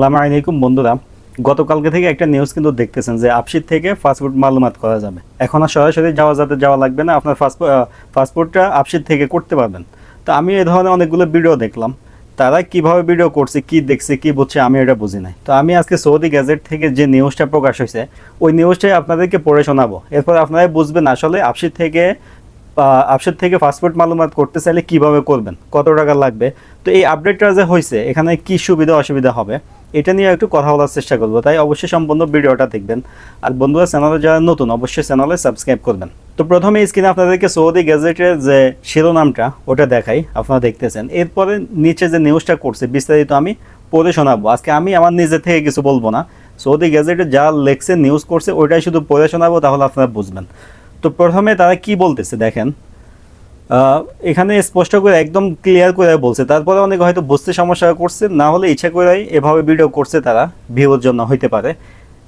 আসসালামু আলাইকুম বন্ধুরা। গতকালকে থেকে একটা নিউজ কিন্তু দেখতেছেন যে আপসির থেকে পাসপোর্ট মালুমাত করা যাবে। এখন আর সরাসরি যাওয়া যাতে যাওয়া লাগবে না, আপনার পাসপোর্ট পাসপোর্টটা আপসির থেকে করতে পারবেন। তো আমি এই ধরনের অনেকগুলো ভিডিও দেখলাম। তারা কীভাবে ভিডিও করছে, কি দেখছে, কি বুঝছে, আমি এটা বুঝি নাই। তো আমি আজকে সৌদি গ্যাজেট থেকে যে নিউজটা প্রকাশ হয়েছে, ওই নিউজটাই আপনাদেরকে পড়ে শোনাবো। এরপর আপনারা বুঝবেন আসলে আপসির থেকে আপসেট থেকে পাসপোর্ট মালুমাত করতে চাইলে কীভাবে করবেন, কত টাকা লাগবে। তো এই আপডেটটা যে হয়েছে, এখানে কি সুবিধা অসুবিধা হবে? এটা নিয়ে একটু কথা বলার চেষ্টা করব, তাই অবশ্যই সম্পূর্ণ ভিডিওটা দেখবেন। আর বন্ধুরা চ্যানেলে যারা নতুন, অবশ্যই চ্যানেলে সাবস্ক্রাইব করবেন। তো প্রথমে স্ক্রিনে আপনাদেরকে সৌদি গ্যাজেটের যে শিরোনামটা, ওটা দেখাই, আপনারা দেখতেছেন। এরপরে নিচে যে নিউজটা করছে, বিস্তারিত আমি পড়ে শোনাবো। আজকে আমি আমার নিজে থেকে কিছু বলব না। সৌদি গ্যাজেটে যা লেখছে নিউজ করছে, ওইটাই শুধু পড়ে শোনাবো, তাহলে আপনারা বুঝবেন। তো প্রথমে তারা কি বলতেছে, দেখেন। এখানে স্পষ্ট করে একদম ক্লিয়ার করে বলছে। তারপরে অনেক হয়তো বুঝতে সমস্যা করছে, না হলে ইচ্ছা করেই এভাবে ভিডিও করছে তারা ভিউর জন্য হইতে পারে।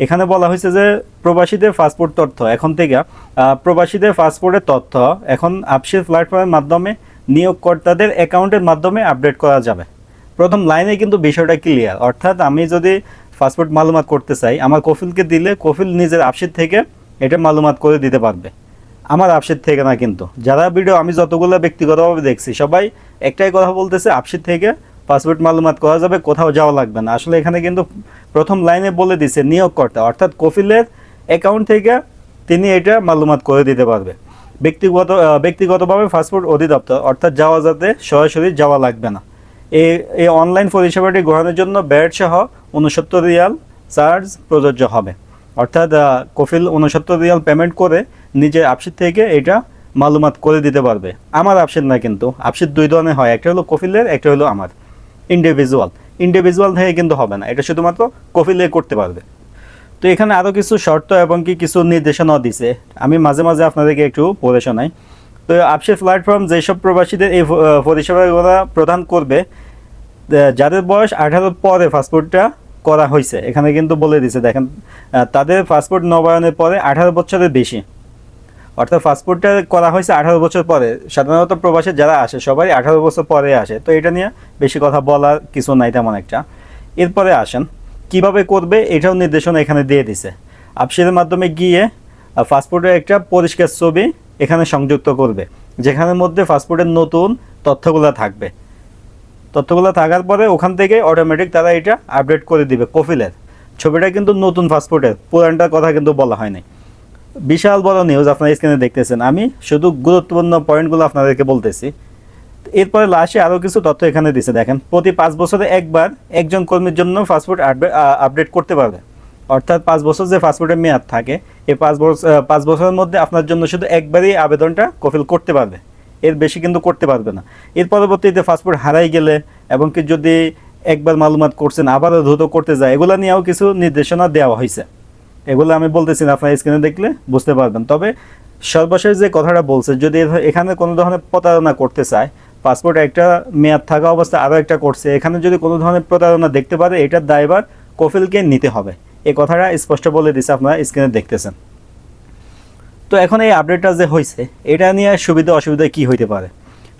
এখানে বলা হয়েছে যে প্রবাসীদের পাসপোর্ট তথ্য, এখন থেকে প্রবাসীদের পাসপোর্টের তথ্য এখন আপসির প্ল্যাটফর্মের মাধ্যমে নিয়োগকর্তাদের অ্যাকাউন্টের মাধ্যমে আপডেট করা যাবে। প্রথম লাইনে কিন্তু বিষয়টা ক্লিয়ার অর্থাৎ আমি যদি পাসপোর্ট মালুমাত করতে চাই, আমার কফিলকে দিলে কফিল নিজের আপসির থেকে এটা মালুমাত করে দিতে পারবে। আমার আপসির থেকে না কিন্তু। যারা ভিডিও আমি যতগুলো ব্যক্তিগতভাবে দেখছি, সবাই একটাই কথা বলতেছে আপসির থেকে পাসপোর্ট মালুমাত করা যাবে, কোথাও যাওয়া লাগবে না। আসলে এখানে কিন্তু প্রথম লাইনে বলে দিছে, নিয়োগকর্তা। অর্থাৎ কফিলের অ্যাকাউন্ট থেকে তিনি এটা মালুমাত করে দিতে পারবে। ব্যক্তিগত ব্যক্তিগতভাবে পাসপোর্ট অধিদপ্তর, অর্থাৎ যাওয়া যাতে সরাসরি যাওয়া লাগবে না। এই অনলাইন পরিষেবাটি গ্রহণের জন্য ব্যাট সহ উনসত্তর রিয়াল চার্জ প্রযোজ্য হবে। অর্থাৎ কফিল উনসত্তর রিয়াল পেমেন্ট করে নিজের আপসির থেকে এটা মালুমাত করে দিতে পারবে। আমার আপসির না কিন্তু। আপসির দুই ধরনের হয়। একটা হলো কফিলের, একটা হলো আমার। ইন্ডিভিজুয়াল ইন্ডিভিজুয়াল থেকে কিন্তু হবে না। এটা শুধুমাত্র কফিলে করতে পারবে। তো এখানে আরও কিছু শর্ত এবং কি কিছু নির্দেশনাও দিছে। আমি মাঝে মাঝে আপনাদেরকে একটু পড়ে শোনাই। তো আপসের প্ল্যাটফর্ম যেসব প্রবাসীদের এই পরিষেবাগুলো প্রদান করবে যাদের বয়স আঠারোর পরে পাসপোর্টটা করা হয়েছে এখানে কিন্তু বলে দিছে, দেখেন তাদের পাসপোর্ট নবায়নের পরে আঠারো বছরের বেশি। অর্থাৎ পাসপোর্টটা করা হয়েছে আঠারো বছর পরে। সাধারণত প্রবাসে যারা আসে সবাই আঠারো বছর পরে আসে। তো এটা নিয়ে বেশি কথা বলার কিছু নাই তেমন একটা। এরপরে আসেন, কীভাবে করবে এটাও নির্দেশনা এখানে দিয়ে দিছে। আপসিরের মাধ্যমে গিয়ে পাসপোর্টের একটা পরিষ্কার ছবি এখানে সংযুক্ত করবে, যেখানের মধ্যে পাসপোর্টের নতুন তথ্যগুলো থাকবে। তথ্যগুলো থাকার পরে ওখান থেকে অটোমেটিক তারা এটা আপডেট করে দিবে কফিলের ছবিটা কিন্তু নতুন পাসপোর্টের পুরানটার কথা কিন্তু বলা হয়নি। বিশাল বড় নিউজ আপনারা স্ক্রিনে দেখতেছেন। আমি শুধু গুরুত্বপূর্ণ পয়েন্টগুলো আপনাদেরকে বলতেছি। এরপরে লাস্টে আরও কিছু তথ্য এখানে দিছে, দেখেন। প্রতি পাঁচ বছরে একবার একজন কর্মীর জন্য পাসপোর্ট আপডেট করতে পারবে। অর্থাৎ পাঁচ বছর যে পাসপোর্টের মেয়াদ থাকে, এই পাঁচ বছর পাঁচ বছরের মধ্যে আপনার জন্য শুধু একবারই আবেদনটা কফিল করতে পারবে। এর বেশি কিন্তু করতে পারবে না। এর পরবর্তীতে পাসপোর্ট হারাই গেলে এবং কি যদি একবার মালুমাত করছেন, আবারও দ্রুত করতে যায়, এগুলো নিয়েও কিছু নির্দেশনা দেওয়া হয়েছে এগুলো আমি বলতেছি না, আপনার স্ক্রিনে দেখলে বুঝতে পারবেন। তবে সর্বশেষ যে কথাটা বলছে, যদি এখানে কোনো ধরনের প্রতারণা করতে চায় পাসপোর্ট একটা মেয়াদ থাকা অবস্থায় আরও একটা করছে, এখানে যদি কোনো ধরনের প্রতারণা দেখতে পারে এটার দায়ভার কফিলকে নিতে হবে। এই কথাটা স্পষ্ট বলে দিছে, আপনারা স্ক্রিনে দেখতেছেন। তো এখন এই আপডেটটা যে হয়েছে এটা নিয়ে সুবিধা অসুবিধা কি হইতে পারে?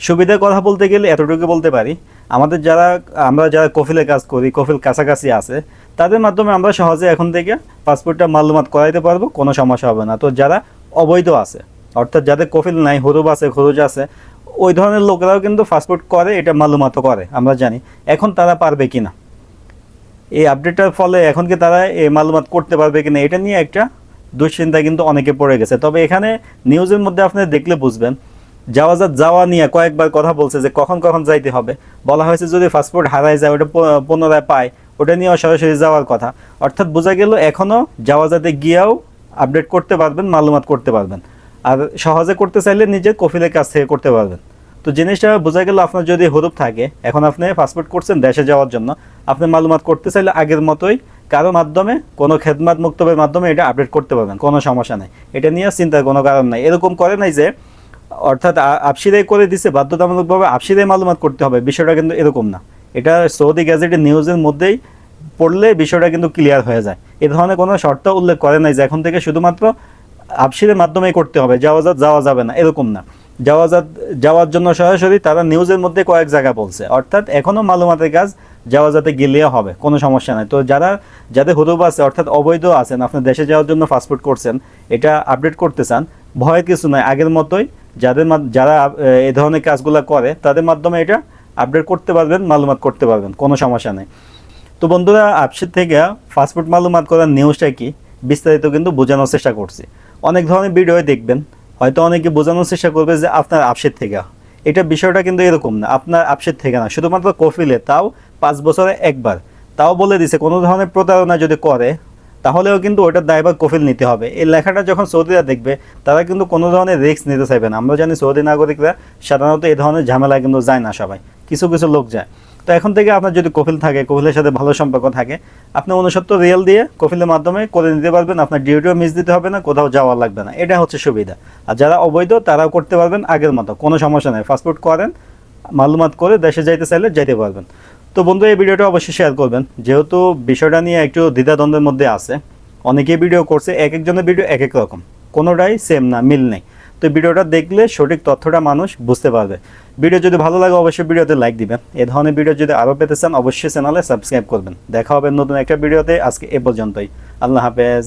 সুবিধার কথা বলতে গেলে এতটুকু বলতে পারি আমাদের যারা, আমরা যারা কফিলে কাজ করি, কফিল কাছাকাছি আছে, তাদের মাধ্যমে আমরা সহজে এখন থেকে পাসপোর্টটা মালুমাত করাইতে পারব, কোনো সমস্যা হবে না। তো যারা অবৈধ আছে, অর্থাৎ যাদের কফিল নাই, হরুব আছে খরচ আছে, ওই ধরনের লোকেরাও কিন্তু পাসপোর্ট করে, এটা মালুমাতও করে, আমরা জানি। এখন তারা পারবে কি না এই আপডেটটার ফলে এখন কি তারা এই মালুমাত করতে পারবে কি না এটা নিয়ে একটা দুশ্চিন্তা কিন্তু অনেকে পড়ে গেছে। তবে এখানে নিউজের মধ্যে আপনি দেখলে বুঝবেন যা যাওয়া নিয়ে কয়েকবার কথা বলছে যে কখন কখন যাইতে হবে। বলা হয়েছে যদি পাসপোর্ট হারায় যায়, ওটা পুনরায় পায়, ওটা নিয়েও সরাসরি যাওয়ার কথা। অর্থাৎ বোঝা গেল এখনও যাওয়া যাতে গিয়েও আপডেট করতে পারবেন, মালুমাত করতে পারবেন। আর সহজে করতে চাইলে নিজের কফিলের কাছ থেকে করতে পারবেন। তো জিনিসটা বোঝা গেল আপনার যদি হরুপ থাকে, এখন আপনি পাসপোর্ট করছেন দেশে যাওয়ার জন্য, আপনি মালুমাত করতে চাইলে আগের মতোই কারও মাধ্যমে, কোনো খেদমাত মুক্তবের মাধ্যমে এটা আপডেট করতে পারবেন, কোনো সমস্যা নেই। এটা নিয়ে চিন্তার কোনো কারণ নাই। এরকম করে নাই যে অর্থাৎ আ- আপসিরাই করে দিছে, বাধ্যতামূলকভাবে আপসিরাই মালুমাত করতে হবে, বিষয়টা কিন্তু এরকম না। এটা সৌদি গ্যাজেটের নিউজের মধ্যেই পড়লে বিষয়টা কিন্তু ক্লিয়ার হয়ে যায়। এ ধরনের কোনো শর্ত উল্লেখ করে নাই যে এখন থেকে শুধুমাত্র আপসিরের মাধ্যমেই করতে হবে যাওয়া যা যাওয়া যাবে না, এরকম না। যাওয়া যা যাওয়ার জন্য সরাসরি তারা নিউজের মধ্যে কয়েক জায়গা বলছে, অর্থাৎ এখনও মালুমাতের কাজ যাওয়া যাতে গেলেও হবে, কোনো সমস্যা নাই। তো যারা, যাদের হুদুব আছে, অর্থাৎ অবৈধ আছেন আপনার দেশে যাওয়ার জন্য পাসপোর্ট করছেন, এটা আপডেট করতে চান, ভয়ের কিছু নয় আগের মতোই যাদের যারা, এ ধরনের কাজগুলো করে, তাদের মাধ্যমে এটা আপডেট করতে পারবেন, মালুমাত করতে পারবেন, কোনো সমস্যা নেই। তো বন্ধুরা আপসের থেকে পাসপোর্ট মালুমাত করার নিউজটা কি? বিস্তারিত কিন্তু বোঝানোর চেষ্টা করছি। অনেক ধরনের ভিডিও দেখবেন, হয়তো অনেকে বোঝানোর চেষ্টা করবে যে আপনার আপসের থেকে। এটা বিষয়টা কিন্তু এরকম না, আপনার আপসের থেকে না, শুধুমাত্র কফিলে, তাও পাঁচ বছরে একবার। তাও বলে দিছে, কোনো ধরনের প্রতারণা যদি করে তাহলেও কিন্তু ওটার দায়ভার কফিল নিতে হবে। এই লেখাটা যখন সৌদিরা দেখবে, তারা কিন্তু কোনো ধরনের রিস্ক নিতে চাইবে না। আমরা জানি সৌদি নাগরিকরা সাধারণত এই ধরনের ঝামেলা কিন্তু যায় না সবাই। কিছু কিছু লোক যায়। তো এখন থেকে আপনার যদি কফিল থাকে, কফিলের সাথে ভালো সম্পর্ক থাকে, আপনি উনসত্তর রিয়েল দিয়ে কফিলের মাধ্যমে করে নিতে পারবেন। আপনার ডিউটিও মিস দিতে হবে না, কোথাও যাওয়া লাগবে না। এটা হচ্ছে সুবিধা। আর যারা অবৈধ, তারাও করতে পারবেন আগের মতো। কোনো সমস্যা নেই। পাসপোর্ট করেন, মালুমাত করে দেশে যাইতে চাইলে যাইতে পারবেন। তো বন্ধু, এই ভিডিওটা অবশ্যই শেয়ার করবেন। যেহেতু বিষয়টা নিয়ে একটু দ্বিধাদ্বন্দ্বের মধ্যে আছে, অনেকেই ভিডিও করছে, এক একজনের ভিডিও এক এক রকম। কোনোটাই সেম না, মিল নেই। তো ভিডিওটা দেখলে সঠিক তথ্যটা মানুষ বুঝতে পারবে। ভিডিও যদি ভালো লাগে, অবশ্যই ভিডিওতে লাইক দিবেন। এ ধরনের ভিডিও যদি আরও পেতে চান, অবশ্যই চ্যানেলে সাবস্ক্রাইব করবেন। দেখা হবে নতুন একটা ভিডিওতে আজকে এ পর্যন্তই। আল্লাহ হাফেজ।